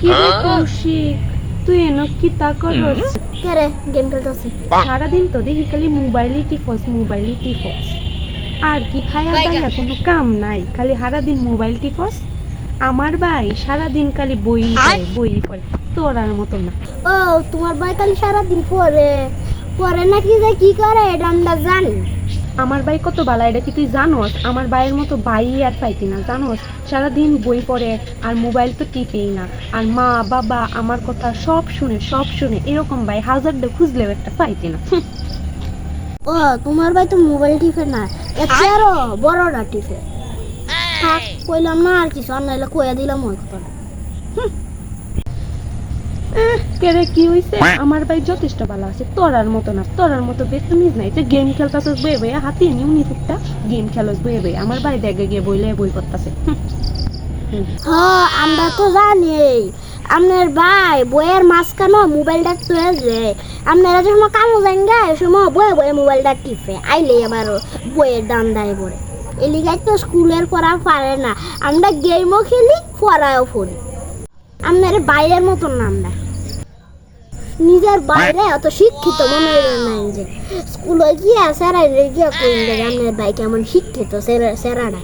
কি রে কৌশিক? তুই এনো কি তা করস? কে গেম খেলতেছি। সারাদিন তো দেখি খালি মোবাইলই টিপস মোবাইলই টিপস আর কি খায়া দায়া কোনো কাম নাই। খালি সারাদিন মোবাইল টিপস আমার ভাই সারাদিন খালি বই বই পড়ে। তোর আর মতো না। ও তোমার ভাই কাল সারাদিন পরে পরে নাকি যে কি করে এটা আমরা জানি। আমার ভাই কত বালা এটা কি তুই জানোস? আমার ভাইয়ের মতো ভাই আর পাইতি না জানোস? সারাদিন বই পড়ে আর মোবাইল তো টিপেই না। আর মা বাবা আমার কথা সব শুনে সব শুনে এরকম ভাই হাজারটা খুঁজলেও একটা পাইতি না। ও তোমার ভাই তো মোবাইল টিপে না আরও বড়টা টিপে। থাক কইলাম না আর কিছু আর নাইলে কইয়া দিলাম ওই কথা এহ, কেরে কি হইছে? আমার ভাই যথেষ্ট ভালো আছে। তোরার মতো না তোরার মতো বেতমিজ নাই। তুই গেম খেলতাছিস বয়ে বয়ে হাতে নিউ নি টুকটা গেম খেলস বয়ে বয়ে। আমার ভাই দেখে গিয়ে বইলে বই করতেছে হ্যাঁ আমরা তো জানি। আপনার ভাই বইয়ের মাঝখানে মোবাইলটা তুলে যায় আপনারা যে সময় কামো যান গা সময় বয়ে বয়ে মোবাইলটা টিপে। আইলে আবার বইয়ের দাম দেয় পড়ে। এলিগাই তো স্কুলের পড়া পারে না। আমরা গেমও খেলি পড়াও পড়ি। আপনার বাইরের মতন না আমরা। নিজের বাইরে অত শিক্ষিত মনে হয় নাই যে স্কুলে গিয়ে স্যারাই গিয়ে কইন যে আপনার ভাই কেমন শিক্ষিত সেরা- সেরাটা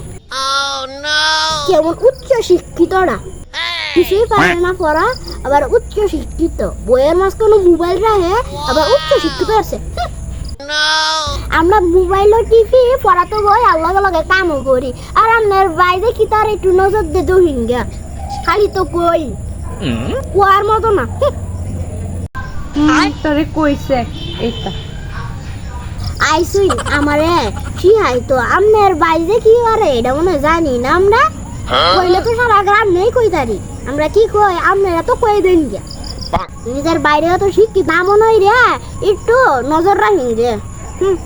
কেমন উচ্চ শিক্ষিতরা। কিছুই পারে না পড়া আবার উচ্চ শিক্ষিত। বইয়ের মাঝখানে মোবাইল রাখে আবার উচ্চ শিক্ষিত আছে। আমরা মোবাইল টিভি পড়া তো বই আল্লাহ লগে কামও করি। আর আপনার বাইরে কি তার একটু নজর দে দহিঙ্গা। খালি তো কই। কুয়ার মতো না। তোরে কইছে এইটা আইসুই আমারে কি হাই তো আমনের বাইরে কি করে এটা মনে জানি না আমরা কইলে তো সারা গ্রাম নেই কইতারি আমরা কি কই আপনারা তো কই দেন গিয়া নিজের বাইরে তো শিক্ষিত না মনে হয় রে একটু নজর রাখিন রে হুম